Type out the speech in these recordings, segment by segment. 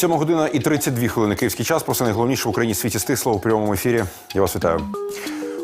Сьома година і 32 хвилини київський час. Про все найголовніше в Україні світі стисло у прямому ефірі. Я вас вітаю.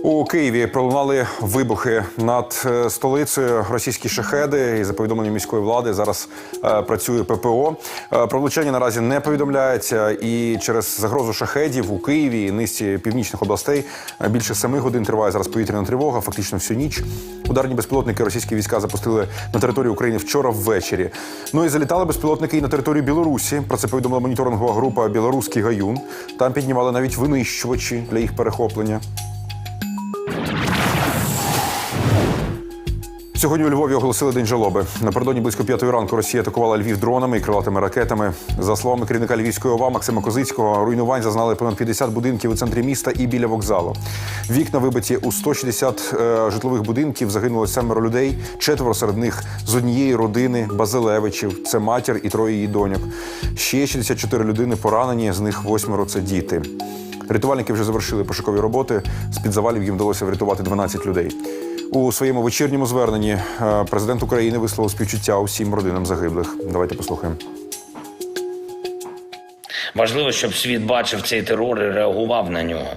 У Києві пролунали вибухи над е, столицею. Російські шахеди і за повідомленням міської влади зараз е, працює ППО. Е, про влучання наразі не повідомляється. І через загрозу шахедів у Києві і низці північних областей е, більше семи годин триває зараз повітряна тривога. Фактично всю ніч. Ударні безпілотники російські війська запустили на територію України вчора ввечері. Ну і залітали безпілотники і на територію Білорусі. Про це повідомила моніторингова група Білоруський гаюн. Там піднімали навіть винищувачі для їх перехоплення. Сьогодні у Львові оголосили день жалоби. Напередодні близько п'ятої ранку Росія атакувала Львів дронами і крилатими ракетами. За словами керівника Львівської ОВА Максима Козицького, руйнувань зазнали понад 50 будинків у центрі міста і біля вокзалу. Вікна вибиті у 160 е, житлових будинків. Загинуло семеро людей. Четверо серед них з однієї родини Базилевичів. Це матір і троє її доньок. Ще 64 людини поранені. З них восьмеро це діти. Рятувальники вже завершили пошукові роботи. З під завалів їм вдалося врятувати 12 людей. У своєму вечірньому зверненні е, президент України висловив співчуття усім родинам загиблих. Давайте послухаємо. Важливо, щоб світ бачив цей терор і реагував на нього,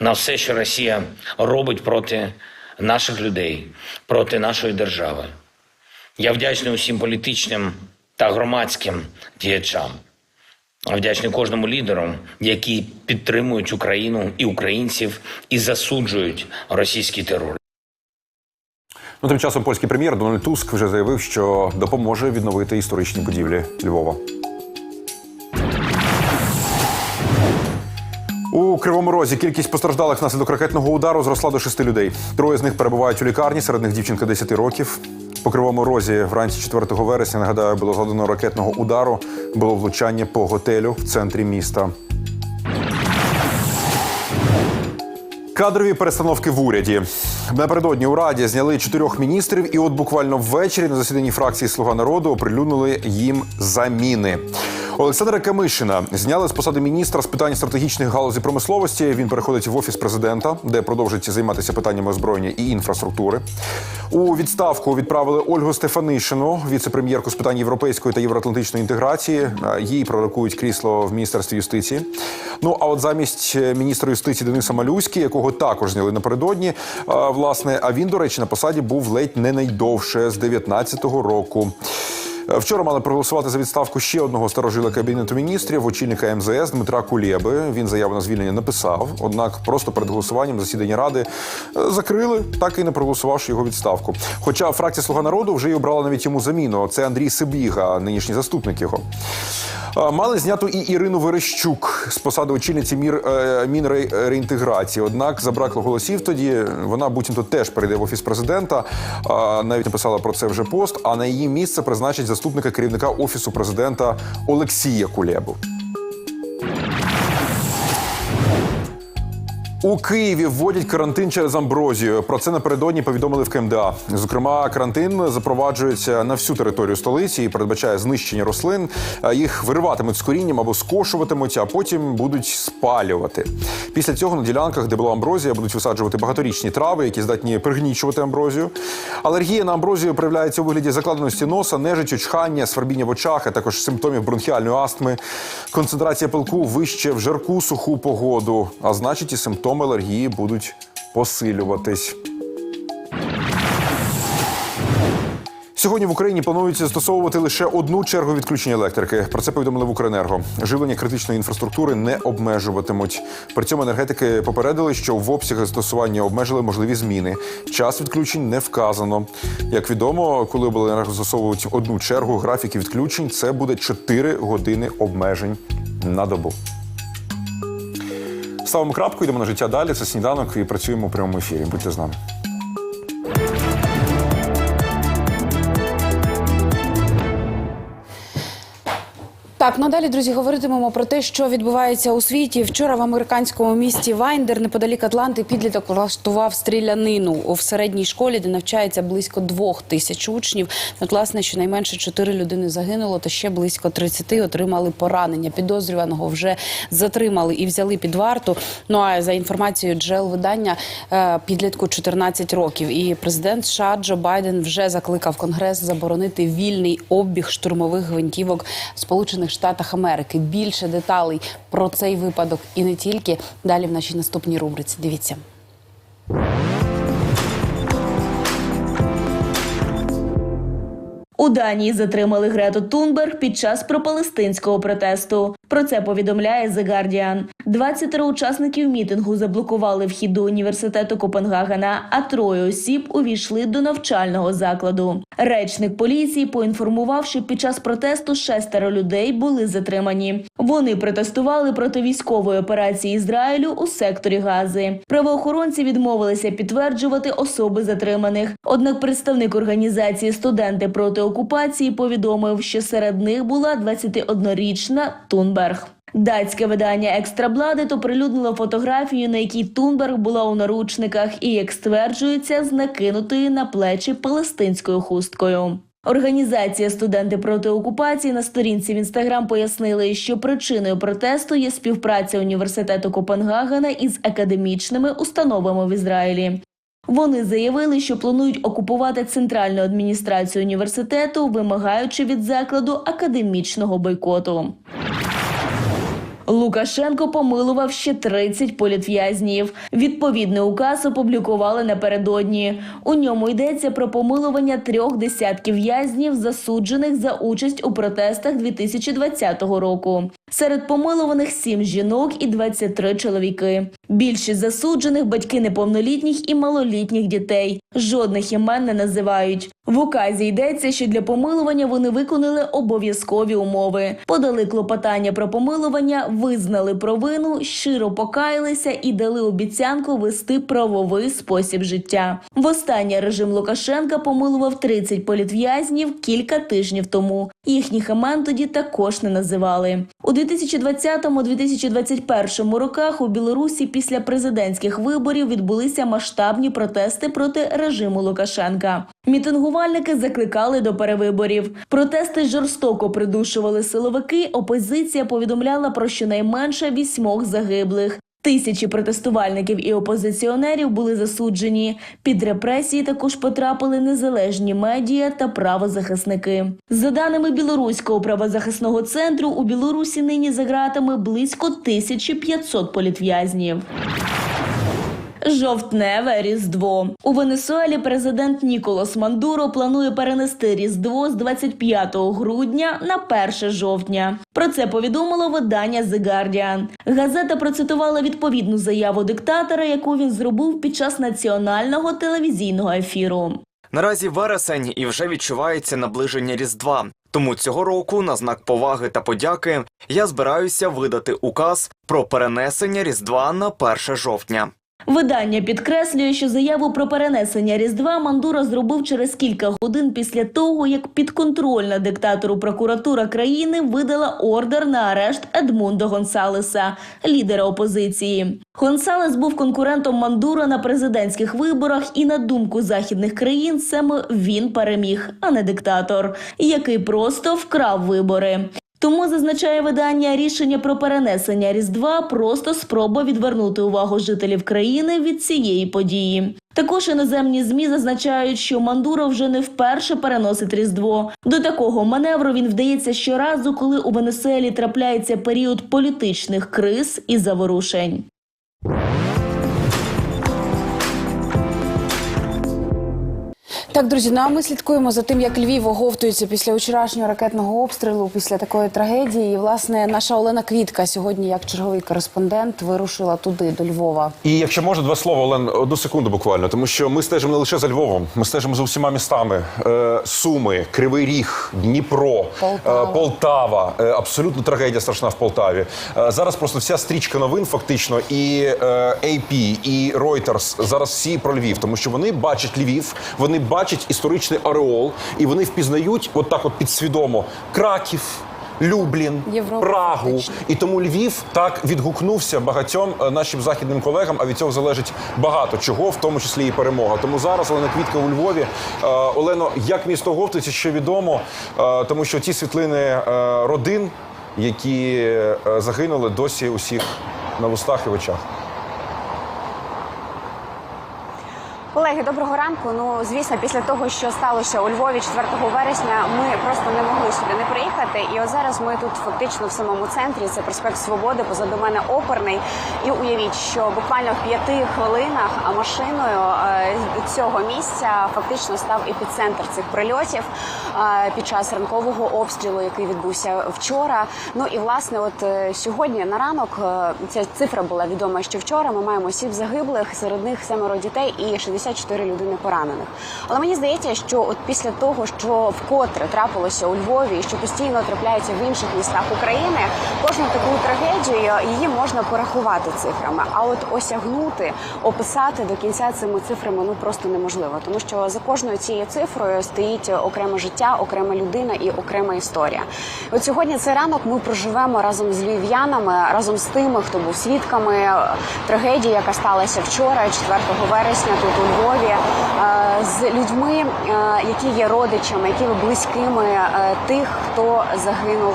на все, що Росія робить проти наших людей, проти нашої держави. Я вдячний усім політичним та громадським діячам. Вдячний кожному лідеру, які підтримують Україну і українців і засуджують російський терор. Ну, тим часом польський прем'єр Дональд Туск вже заявив, що допоможе відновити історичні будівлі Львова. У Кривому Розі кількість постраждалих внаслідок ракетного удару зросла до шести людей. Троє з них перебувають у лікарні, серед них дівчинка 10 років. По Кривому Розі вранці 4 вересня, нагадаю, було згадано ракетного удару. Було влучання по готелю в центрі міста. Кадрові перестановки в уряді напередодні у раді зняли чотирьох міністрів, і от буквально ввечері на засіданні фракції Слуга народу оприлюднили їм заміни. Олександра Камишина зняли з посади міністра з питань стратегічних галузей промисловості. Він переходить в офіс президента, де продовжить займатися питаннями озброєння і інфраструктури. У відставку відправили Ольгу Стефанишину, віце-прем'єрку з питань європейської та євроатлантичної інтеграції. Їй пророкують крісло в міністерстві юстиції. Ну а от замість міністра юстиції Дениса Малюськи, якого також зняли напередодні, власне, а він, до речі, на посаді був ледь не найдовше з 19-го року. Вчора мали проголосувати за відставку ще одного старожила кабінету міністрів, очільника МЗС Дмитра Кулєби. Він заяву на звільнення написав. Однак просто перед голосуванням засідання ради е, закрили, так і не проголосувавши його відставку. Хоча фракція Слуга народу вже й обрала навіть йому заміну. Це Андрій Сибіга, нинішній заступник його. Мали знято і Ірину Верещук з посади очільниці мір е, Мінреінтеграції. Однак забракло голосів тоді. Вона буцімто теж перейде в офіс президента. Навіть написала про це вже пост. А на її місце призначить заступника керівника офісу президента Олексія Кулебу. У Києві вводять карантин через амброзію. Про це напередодні повідомили в КМДА. Зокрема, карантин запроваджується на всю територію столиці і передбачає знищення рослин. Їх вириватимуть з корінням або скошуватимуть, а потім будуть спалювати. Після цього на ділянках, де була амброзія, будуть висаджувати багаторічні трави, які здатні пригнічувати амброзію. Алергія на амброзію проявляється у вигляді закладеності носа, нежиттю, чхання, свербіння в очах, а також симптомів бронхіальної астми. Концентрація пилку вище в жарку суху погоду, а значить і симптоми алергії будуть посилюватись. Сьогодні в Україні планується застосовувати лише одну чергу відключення електрики. Про це повідомили в Укренерго. Живлення критичної інфраструктури не обмежуватимуть. При цьому енергетики попередили, що в обсягах застосування обмежили можливі зміни. Час відключень не вказано. Як відомо, коли обленерго застосовують одну чергу графіки відключень, це буде 4 години обмежень на добу. Ставимо крапку, йдемо на життя далі. Це сніданок і працюємо у прямому ефірі. Будьте з нами. Надалі, друзі, говоритимемо про те, що відбувається у світі. Вчора в американському місті Вайндер, неподалік Атланти, підліток влаштував стрілянину в середній школі, де навчається близько двох тисяч учнів. От, власне, щонайменше чотири людини загинуло, та ще близько 30 отримали поранення. Підозрюваного вже затримали і взяли під варту. Ну а за інформацією джерел видання е, підлітку 14 років. І президент США Джо Байден вже закликав Конгрес заборонити вільний обіг штурмових гвинтівок Сполучених Штатів. Штатах Америки. Більше деталей про цей випадок і не тільки далі в нашій наступній рубриці. Дивіться. У Данії затримали Грету Тунберг під час пропалестинського протесту. Про це повідомляє The Guardian. 20 учасників мітингу заблокували вхід до університету Копенгагена, а троє осіб увійшли до навчального закладу. Речник поліції поінформував, що під час протесту шестеро людей були затримані. Вони протестували проти військової операції Ізраїлю у секторі Гази. Правоохоронці відмовилися підтверджувати особи затриманих. Однак представник організації Студенти проти окупації повідомив, що серед них була 21-річна Тунберг. Датське видання Екстрабладет оприлюднило фотографію, на якій Тунберг була у наручниках, і як стверджується, з накинутою на плечі палестинською хусткою. Організація Студенти проти окупації на сторінці в інстаграм пояснили, що причиною протесту є співпраця університету Копенгагена із академічними установами в Ізраїлі. Вони заявили, що планують окупувати центральну адміністрацію університету, вимагаючи від закладу академічного бойкоту. Лукашенко помилував ще 30 політв'язнів. Відповідний указ опублікували напередодні. У ньому йдеться про помилування трьох десятків в'язнів, засуджених за участь у протестах 2020 року. Серед помилуваних сім жінок і 23 чоловіки. Більшість засуджених батьки неповнолітніх і малолітніх дітей. Жодних імен не називають. В указі йдеться, що для помилування вони виконали обов'язкові умови, подали клопотання про помилування, визнали провину, щиро покаялися і дали обіцянку вести правовий спосіб життя. Востаннє режим Лукашенка помилував 30 політв'язнів кілька тижнів тому. Їхніх імен тоді також не називали. У 2020-2021 роках у Білорусі після президентських виборів відбулися масштабні протести проти режиму Лукашенка. Мітингувальники закликали до перевиборів. Протести жорстоко придушували силовики. Опозиція повідомляла про щонайменше вісьмох загиблих. Тисячі протестувальників і опозиціонерів були засуджені. Під репресії також потрапили незалежні медіа та правозахисники. За даними білоруського правозахисного центру, у Білорусі нині за ґратами близько 1500 політв'язнів. Жовтневе Різдво у Венесуелі. Президент Ніколас Мандуро планує перенести Різдво з 25 грудня на 1 жовтня. Про це повідомило видання The Guardian. Газета процитувала відповідну заяву диктатора, яку він зробив під час національного телевізійного ефіру. Наразі вересень і вже відчувається наближення Різдва. Тому цього року, на знак поваги та подяки, я збираюся видати указ про перенесення Різдва на 1 жовтня. Видання підкреслює, що заяву про перенесення Різдва Мандура зробив через кілька годин після того, як підконтрольна диктатору прокуратура країни видала ордер на арешт Едмундо Гонсалеса, лідера опозиції. Гонсалес був конкурентом Мандура на президентських виборах, і на думку західних країн саме він переміг, а не диктатор, який просто вкрав вибори. Тому зазначає видання рішення про перенесення Різдва просто спроба відвернути увагу жителів країни від цієї події. Також іноземні змі зазначають, що Мандуро вже не вперше переносить Різдво. До такого маневру він вдається щоразу, коли у Венесуелі трапляється період політичних криз і заворушень. Так, друзі, ну а ми слідкуємо за тим, як Львів оговтується після вчорашнього ракетного обстрілу, після такої трагедії. І, власне, наша Олена Квітка сьогодні, як черговий кореспондент, вирушила туди, до Львова. І якщо можна, два слова, Олен, одну секунду буквально, тому що ми стежимо не лише за Львовом, ми стежимо за усіма містами: Е, Суми, Кривий Ріг, Дніпро, Полтава. е, Полтава. Е, абсолютно трагедія страшна в Полтаві. Зараз просто вся стрічка новин, фактично, і AP, і Reuters, зараз всі про Львів, тому що вони бачать Львів, вони бачать історичний ореол, і вони впізнають, от так, от підсвідомо, Краків. Люблін, Європа, Прагу, фактично. і тому Львів так відгукнувся багатьом е, нашим західним колегам. А від цього залежить багато чого, в тому числі і перемога. Тому зараз Олена Квітка у Львові. Е, Олено, як місто Говтується, що відомо, Е, тому що ті світлини родин, які загинули, досі усіх на вустах і в очах. Колеги, доброго ранку. Ну звісно, після того, що сталося у Львові 4 вересня, ми просто не могли сюди не приїхати. І от зараз ми тут фактично в самому центрі. Це проспект Свободи. Позаду мене оперний. І уявіть, що буквально в п'яти хвилинах машиною е, цього місця фактично став епіцентр цих прильотів е, під час ранкового обстрілу, який відбувся вчора. Ну і власне, от е, сьогодні на ранок ця цифра була відома, що вчора ми маємо сім загиблих, серед них семеро дітей і 64 людини поранених. Але мені здається, що от після того, що вкотре трапилося у Львові, що постійно трапляється в інших містах України, кожну таку трагедію її можна порахувати цифрами. А от осягнути, описати до кінця цими цифрами ну просто неможливо, тому що за кожною цією цифрою стоїть окреме життя, окрема людина і окрема історія. От сьогодні цей ранок ми проживемо разом з львів'янами, разом з тими, хто був свідками трагедії, яка сталася вчора, 4 вересня, тут у Львові, е, з людьми, е, які є родичами, які є близькими е, тих, хто загинув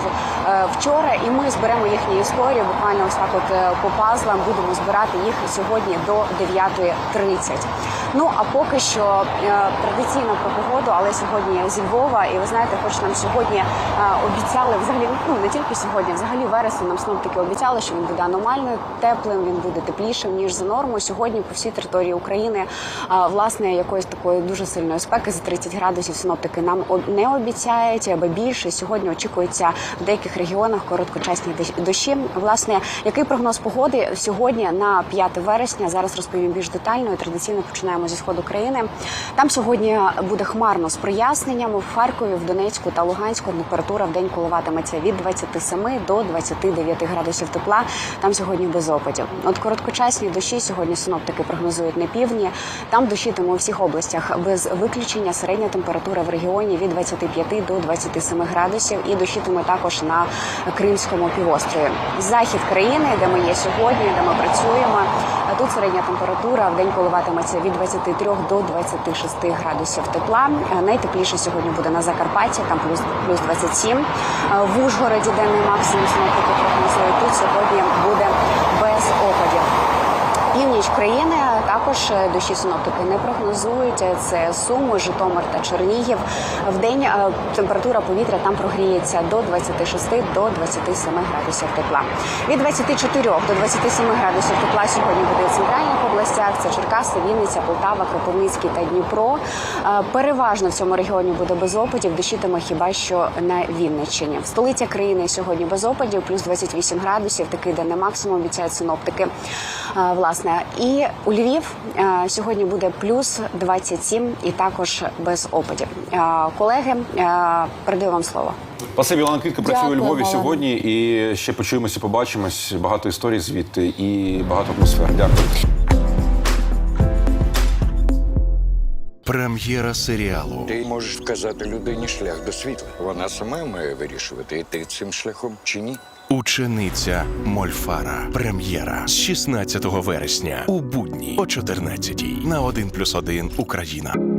вчора. І ми зберемо їхні історії. Буквально ось так, от по пазлам будемо збирати їх сьогодні до 9.30. Ну а поки що традиційно про погоду, але сьогодні зі Львова, і ви знаєте, хоч нам сьогодні обіцяли взагалі ну не тільки сьогодні, взагалі вересень нам синоптики обіцяли, що він буде аномально теплим, він буде теплішим ніж за норму. Сьогодні по всій території України е, власне якоїсь такої дуже сильної спеки за 30 градусів синоптики нам не обіцяють, аби більше сьогодні очікується в деяких регіонах короткочасні дощ- дощі. Власне, який прогноз погоди сьогодні на 5 вересня? Зараз розповім більш детально. І традиційно починаємо зі сходу країни. Там сьогодні буде хмарно з проясненнями в Харкові, в Донецьку та Луганську. Температура в день коливатиметься від 27 до 29 градусів тепла. Там сьогодні без опадів. От короткочасні дощі сьогодні синоптики прогнозують на півдні. Там дощитиме у всіх областях без виключення. Середня температура в регіоні від 25 до 27 градусів. І дощитиме також на Кримському півострові. Захід країни, де ми є сьогодні, де ми працюємо. Тут середня температура в день коливатиметься від 23 до 26 градусів тепла. Е, Найтепліше сьогодні буде на Закарпатті, там плюс плюс 27. Е, В Ужгороді денний максимум синоптики прогнозують. Тут сьогодні буде без опадів. Північ країни також е, дощі синоптики не прогнозують. Е, Це Суми, Житомир та Чернігів. В день е, температура повітря там прогріється до 26 до 27 градусів тепла. Від 24 до 27 градусів тепла сьогодні буде у центральних областях. Це Черкаси, Вінниця, Полтава, Кропивницький та Дніпро. Переважно в цьому регіоні буде без опадів. Дощитиме хіба що на Вінниччині. Столиця країни сьогодні без опадів, плюс 28 градусів. Такий денний максимум обіцяють синоптики. Власне, і у Львів е, сьогодні буде плюс 27 і також без опадів. Е, Колеги, е, передаю вам слово. Спасибі, Олена Квітка працює у Львові Олена. сьогодні. І ще почуємося, побачимось. Багато історій звідти і багато атмосфер. Дякую. Прем'єра серіалу Ти можеш вказати людині шлях до світла. Вона сама має вирішувати, йти цим шляхом чи ні. Учениця Мольфара. Прем'єра з 16 вересня у будні о 14 на 1+,1 Україна.